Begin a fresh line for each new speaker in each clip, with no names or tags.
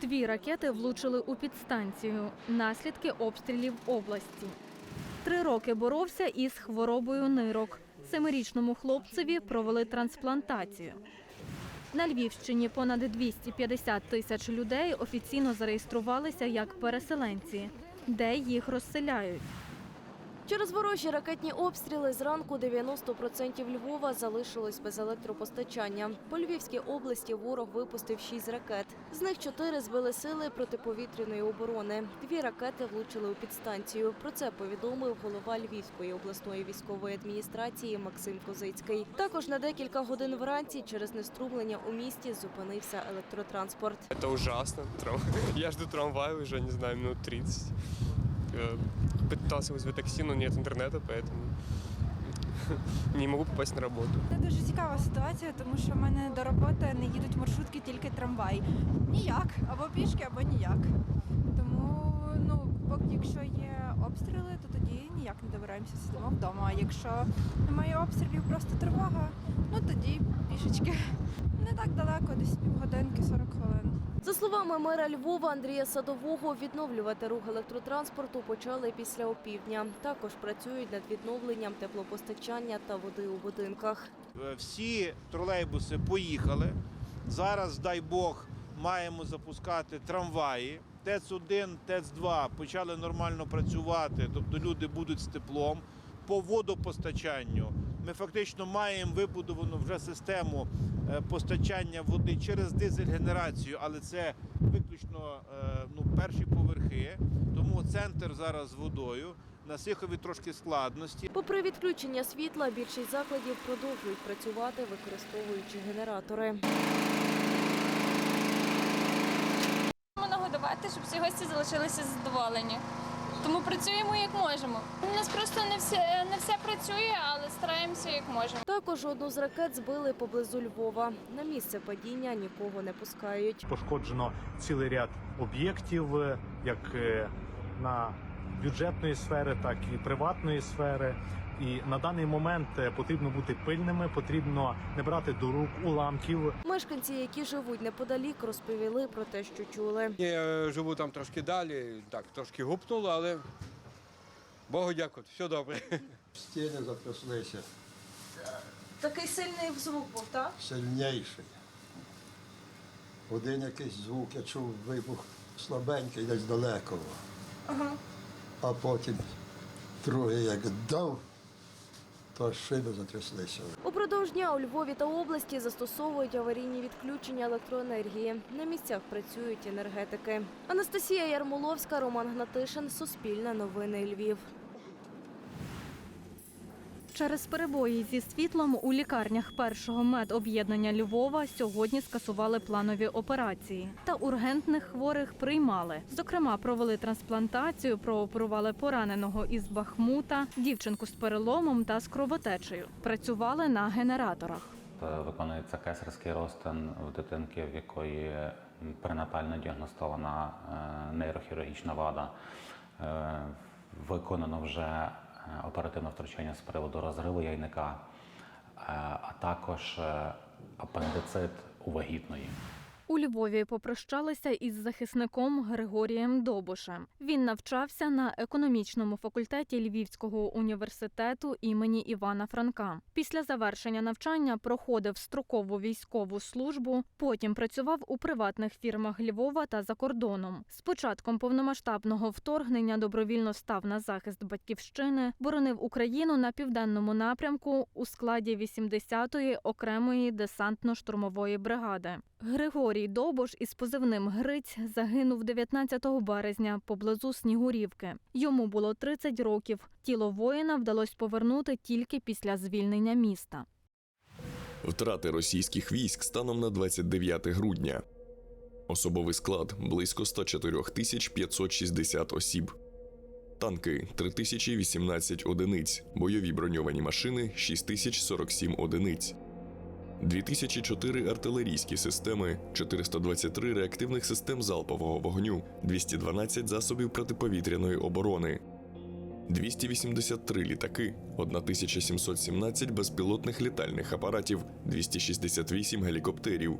Дві ракети влучили у підстанцію. Наслідки обстрілів області. Три роки боровся із хворобою нирок. Семирічному хлопцеві провели трансплантацію. На Львівщині понад 250 тисяч людей офіційно зареєструвалися як переселенці, де їх розселяють.
Через ворожі ракетні обстріли зранку 90% Львова залишилось без електропостачання. По Львівській області ворог випустив 6 ракет. З них 4 збили сили протиповітряної оборони. Дві ракети влучили у підстанцію. Про це повідомив голова Львівської обласної військової адміністрації Максим Козицький. Також на декілька годин вранці через неструмлення у місті зупинився електротранспорт.
Это ужасно. Я жду трамвая уже, не знаю, минут 30 Э, Пытался вызвать такси, но нет интернета, поэтому не могу попасть на работу.
Це дуже цікава ситуація, тому що в мене до роботи не їдуть маршрутки, тільки трамвай. Ніяк, або пішки, або ніяк. Тому, ну, поки якщо є обстріли, то тоді ніяк не добираємося, сидимо вдома. А якщо немає обстрілів, просто тривога, ну тоді пішечки. Не так далеко, десь півгодинки, 40 хвилин.
За словами мера Львова Андрія Садового, відновлювати рух електротранспорту почали після опівдня. Також працюють над відновленням теплопостачання та води у будинках.
Е, Всі тролейбуси поїхали. Зараз, дай Бог, маємо запускати трамваї. ТЕЦ-1, ТЕЦ-2 почали нормально працювати, тобто люди будуть з теплом. По водопостачанню ми фактично маємо вибудовану вже систему е, постачання води через дизель-генерацію, але це виключно е, ну, перші поверхи. Тому центр зараз з водою. На Сихові трошки складності.
Попри відключення світла, більшість закладів продовжують працювати, використовуючи генератори.
Можемо нагодувати, щоб всі гості залишилися задоволені. Тому працюємо як можемо. У нас просто не все не все працює, але стараємося як можемо.
Також одну з ракет збили поблизу Львова. На місце падіння нікого не пускають.
пошкоджено цілий ряд об'єктів, е, як е, на бюджетної сфери, так і приватної сфери. І на даний момент е, потрібно бути пильними, потрібно не брати до рук уламків.
Мешканці, які живуть неподалік, розповіли про те, що чули.
Я живу там трошки далі, так, трошки гупнуло, але Богу дякувати, все добре.
Стіни затряслися
Такий сильний звук був, так?
сильніший. Один якийсь звук, я чув вибух слабенький десь далеко. А потім другий як дав, то шиби затряслися.
Упродовж дня у Львові та області застосовують аварійні відключення електроенергії. На місцях працюють енергетики. Анастасія Ярмоловська, Роман Гнатишин, Суспільне новини Львів.
Через перебої зі світлом у лікарнях першого медоб'єднання Львова сьогодні скасували планові операції. Та ургентних хворих приймали. Зокрема, провели трансплантацію, прооперували пораненого із Бахмута, дівчинку з переломом та з кровотечею. Працювали на генераторах.
Е, Виконується кесарський розтин в дитинки, в якої м, пренатально діагностована е, нейрохірургічна вада. Е, Виконано вже оперативне втручання з приводу розриву яйника, е, а також е, апендицит у вагітної.
У Львові попрощалися із захисником Григорієм Добушем. Він навчався на економічному факультеті Львівського університету імені Івана Франка. Після завершення навчання проходив строкову військову службу, потім працював у приватних фірмах Львова та за кордоном. З початком повномасштабного вторгнення добровільно став на захист батьківщини, боронив Україну на південному напрямку у складі 80-ї окремої десантно-штурмової бригади. Григорій Добош із позивним Гриць загинув 19 березня поблизу Снігурівки. Йому було 30 років. Тіло воїна вдалося повернути тільки після звільнення міста.
Втрати російських військ станом на 29 грудня. Особовий склад близько 104 тисяч 560 осіб. Танки 3018 одиниць, бойові броньовані машини 6047 одиниць. 2004 артилерійські системи, 423 реактивних систем залпового вогню, 212 засобів протиповітряної оборони, 283 літаки, 1717 безпілотних літальних апаратів, 268 гелікоптерів,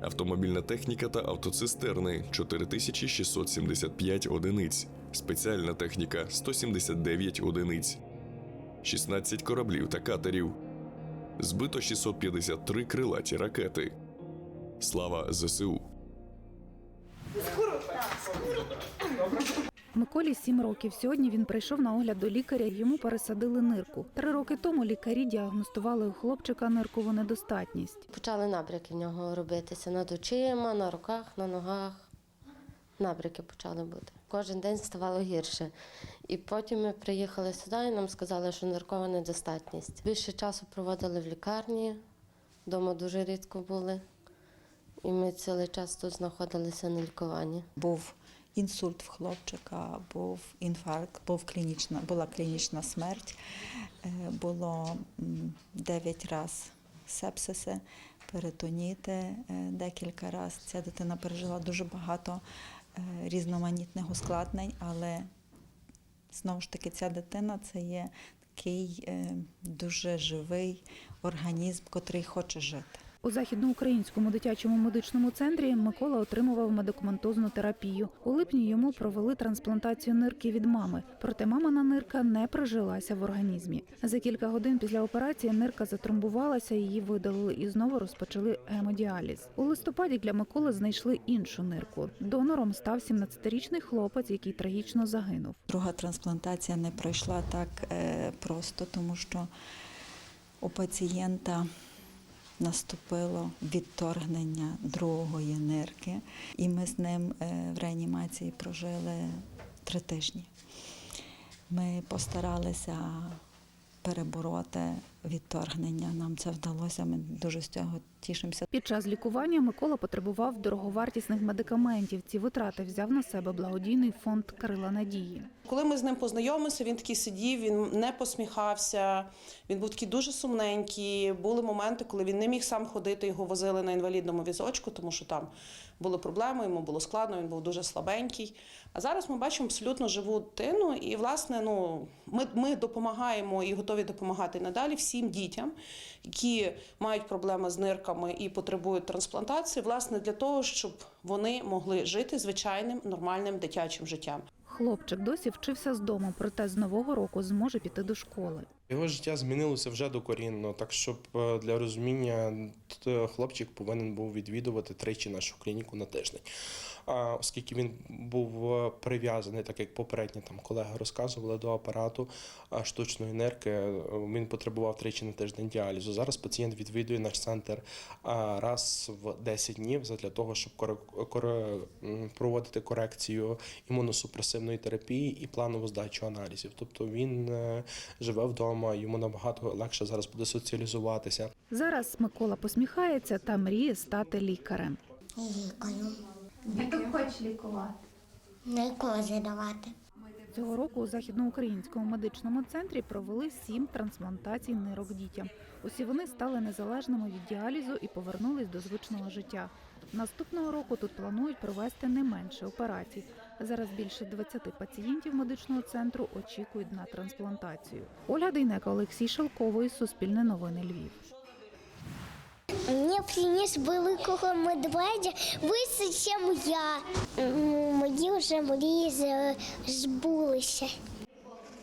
автомобільна техніка та автоцистерни 4675 одиниць, спеціальна техніка 179 одиниць, 16 кораблів та катерів, збито 653 крилаті ракети. Слава ЗСУ!
Миколі сім років. Сьогодні він прийшов на огляд до лікаря. Йому пересадили нирку. Три роки тому лікарі діагностували у хлопчика ниркову недостатність.
Почали набряки в нього робитися над очима, на руках, на ногах. Набряки почали бути. Кожен день ставало гірше. І потім ми приїхали сюди і нам сказали, що ниркова недостатність. Більше часу проводили в лікарні, вдома дуже рідко були. І ми цілий час тут знаходилися на лікуванні.
Був інсульт в хлопчика, був інфаркт, був клінічна, була клінічна смерть, е, було 9 разів сепсиси, перитоніти е, декілька разів. Ця дитина пережила дуже багато різноманітних ускладнень, але знову ж таки ця дитина це є такий е, дуже живий організм, котрий хоче жити.
У західноукраїнському дитячому медичному центрі Микола отримував медикаментозну терапію. У липні йому провели трансплантацію нирки від мами. Проте мамина нирка не прижилася в організмі. За кілька годин після операції нирка затромбувалася, її видалили і знову розпочали гемодіаліз. У листопаді для Миколи знайшли іншу нирку. Донором став 17-річний хлопець, який трагічно загинув.
Друга трансплантація не пройшла так е, просто, тому що у пацієнта наступило відторгнення другої нирки, і ми з ним е, в реанімації прожили три тижні. Ми постаралися перебороти відторгнення. Нам це вдалося. Ми дуже з цього тішимося.
Під час лікування Микола потребував дороговартісних медикаментів. Ці витрати взяв на себе благодійний фонд Крила Надії.
Коли ми з ним познайомилися, він такий сидів, він не посміхався, він був такий дуже сумненький. Були моменти, коли він не міг сам ходити, його возили на інвалідному візочку, тому що там були проблеми, йому було складно, він був дуже слабенький. А зараз ми бачимо абсолютно живу дитину, і власне, ну ми, ми допомагаємо і готові допомагати надалі всім дітям, які мають проблеми з нирками і потребують трансплантації, власне, для того, щоб вони могли жити звичайним нормальним дитячим життям.
Хлопчик досі вчився з дому, проте з нового року зможе піти до школи.
Його життя змінилося вже докорінно, так щоб е, для розуміння хлопчик повинен був відвідувати тричі нашу клініку на тиждень. А оскільки він був е, прив'язаний, так як попередні там колеги розказували до апарату штучної нирки, е, він потребував тричі на тиждень діалізу. Зараз пацієнт відвідує наш центр раз в 10 днів для того, щоб проводити корекцію імуносупресивної терапії і планову здачу аналізів. Тобто він е, живе вдома, йому набагато легше зараз буде соціалізуватися.
Зараз Микола посміхається та мріє стати лікарем.
Лікаю.
Діток хочеш лікувати.
Не кози давати.
Цього року у західноукраїнському медичному центрі провели сім трансплантацій нирок дітям. Усі вони стали незалежними від діалізу і повернулись до звичного життя. Наступного року тут планують провести не менше операцій. Зараз більше 20 пацієнтів медичного центру очікують на трансплантацію. Ольга Дейнека, Олексій Шелковий, Суспільне новини Львів.
Мені приніс великого медведя вище, ніж я. Мої вже мрії збулися.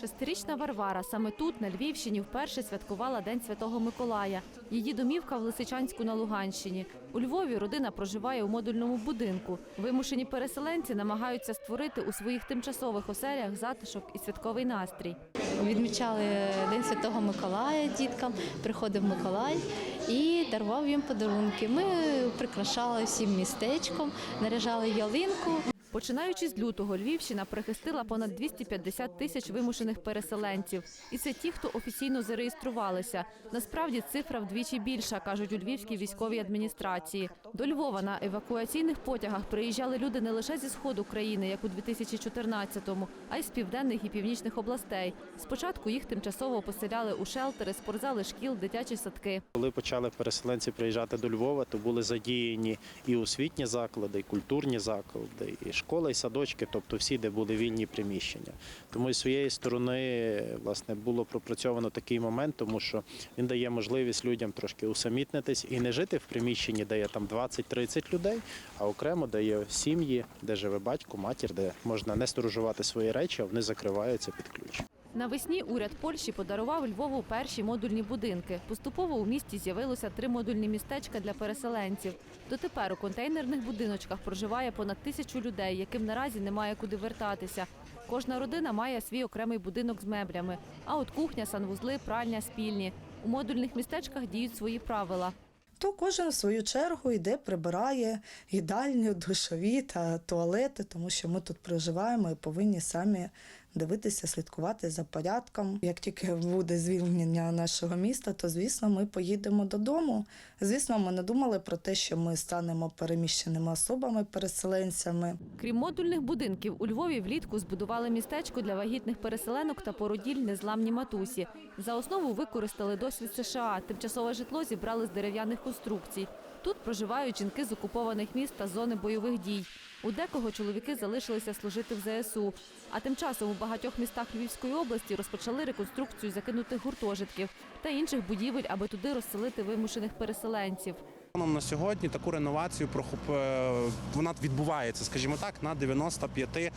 Шестирічна Варвара саме тут, на Львівщині, вперше святкувала День Святого Миколая. Її домівка в Лисичанську на Луганщині. У Львові родина проживає у модульному будинку. Вимушені переселенці намагаються створити у своїх тимчасових оселях затишок і святковий настрій.
Відмічали День Святого Миколая діткам. Приходив Миколай і дарував їм подарунки. Ми прикрашали всім містечком, наряжали ялинку.
Починаючи з лютого, Львівщина прихистила понад 250 тисяч вимушених переселенців. І це ті, хто офіційно зареєструвалися. Насправді цифра вдвічі більша, кажуть у Львівській військовій адміністрації. До Львова на евакуаційних потягах приїжджали люди не лише зі сходу країни, як у 2014-му, а й з південних і північних областей. Спочатку їх тимчасово поселяли у шелтери, спортзали шкіл, дитячі садки.
Коли почали переселенці приїжджати до Львова, то були задіяні і освітні заклади, і культурні заклади, і школа і садочки, тобто всі, де були вільні приміщення. Тому з своєї сторони власне було пропрацьовано такий момент, тому що він дає можливість людям трошки усамітнитись і не жити в приміщенні, де є там 20-30 людей, а окремо де є сім'ї, де живе батько, матір, де можна не сторожувати свої речі, а вони закриваються під ключ.
Навесні уряд Польщі подарував Львову перші модульні будинки. Поступово у місті з'явилося три модульні містечка для переселенців. Дотепер у контейнерних будиночках проживає понад тисячу людей, яким наразі немає куди вертатися. Кожна родина має свій окремий будинок з меблями. А от кухня, санвузли, пральня спільні. У модульних містечках діють свої правила.
то кожен в свою чергу йде, прибирає їдальню, душові та туалети, тому що ми тут проживаємо і повинні самі дивитися, слідкувати за порядком. Як тільки буде звільнення нашого міста, то звісно ми поїдемо додому. Звісно, ми не думали про те, що ми станемо переміщеними особами, переселенцями.
Крім модульних будинків, у Львові влітку збудували містечко для вагітних переселенок та породіль незламні матусі. За основу використали досвід США. Тимчасове житло зібрали з дерев'яних конструкцій. Тут проживають жінки з окупованих міст та зони бойових дій. У декого чоловіки залишилися служити в ЗСУ. А тим часом у багатьох містах Львівської області розпочали реконструкцію закинутих гуртожитків та інших будівель, аби туди розселити вимушених переселенців.
Станом на сьогодні таку реновацію е, вона відбувається, скажімо так, на 95 е,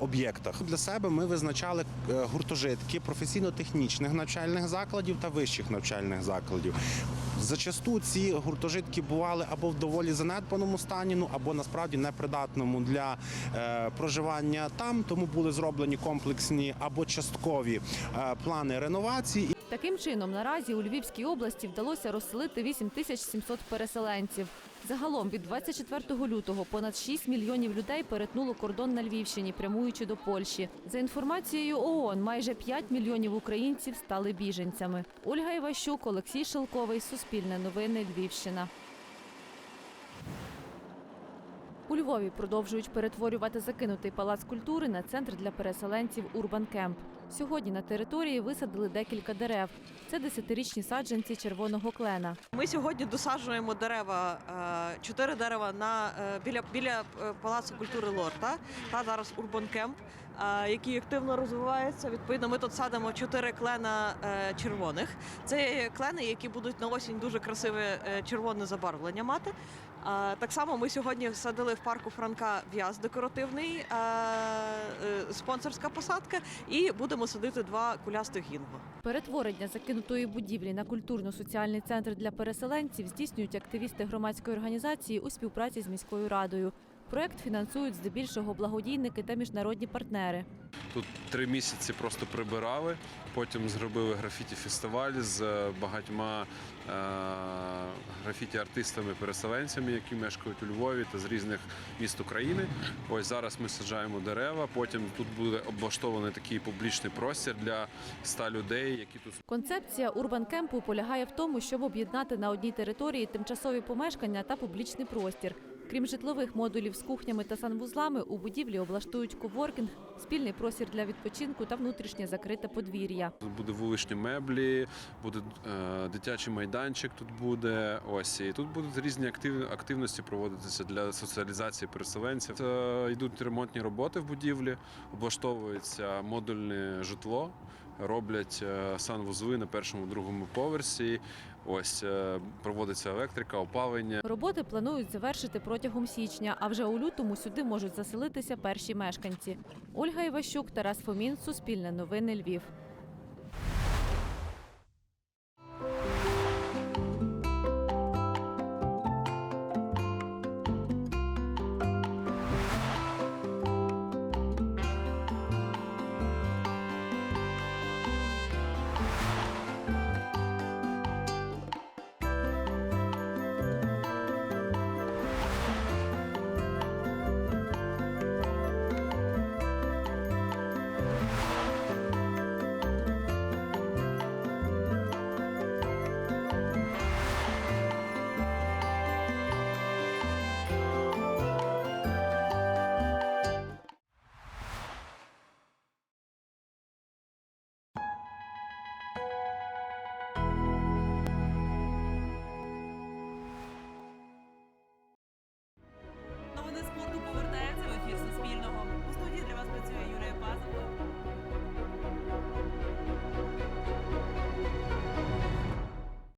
об'єктах. Для себе ми визначали е, гуртожитки професійно-технічних навчальних закладів та вищих навчальних закладів. Зачасту ці гуртожитки бували або в доволі занедбаному стані, ну або насправді непридатному для е, проживання там. Тому були зроблені комплексні або часткові е, плани реновації.
Таким чином, наразі у Львівській області вдалося розселити 8700 переселенців. Загалом від 24 лютого понад 6 мільйонів людей перетнуло кордон на Львівщині, прямуючи до Польщі. За інформацією ООН, майже 5 мільйонів українців стали біженцями. Ольга Іващук, Олексій Шелковий, Суспільне новини, Львівщина. У Львові продовжують перетворювати закинутий палац культури на центр для переселенців Урбан Кемп. Сьогодні на території висадили декілька дерев. Це десятирічні саджанці червоного клена.
Ми сьогодні досаджуємо дерева, е, чотири дерева на е, біля біля е, палацу культури Лорта. Та зараз Урбан Кемп, який активно розвивається. Відповідно, ми тут садимо чотири клена червоних. Це клени, які будуть на осінь дуже красиве червоне забарвлення мати. Так само ми сьогодні садили в парку Франка в'яз декоративний, е, е, спонсорська посадка, і будемо садити два кулястих гінго.
Перетворення закинутої будівлі на культурно-соціальний центр для переселенців здійснюють активісти громадської організації у співпраці з міською радою. Проект фінансують здебільшого благодійники та міжнародні партнери.
Тут три місяці просто прибирали, потім зробили графіті-фестиваль з багатьма е, графіті-артистами-переселенцями, які мешкають у Львові та з різних міст України. Ось зараз ми саджаємо дерева. Потім тут буде облаштований такий публічний простір для ста людей, які тут
Концепція Урбан Кемпу полягає в тому, щоб об'єднати на одній території тимчасові помешкання та публічний простір. Крім житлових модулів з кухнями та санвузлами, у будівлі облаштують коворкінг, спільний простір для відпочинку та внутрішнє закрите подвір'я.
Тут буде вуличні меблі, буде е, дитячий майданчик. Тут буде ось і тут будуть різні актив, активності проводитися для соціалізації переселенців. Е, йдуть ремонтні роботи в будівлі, облаштовується модульне житло, роблять е, санвузли на першому другому поверсі. Ось е, проводиться електрика, опалення.
Роботи планують завершити протягом січня, а вже у лютому сюди можуть заселитися перші мешканці. Ольга Іващук, Тарас Фомін, Суспільне новини Львів.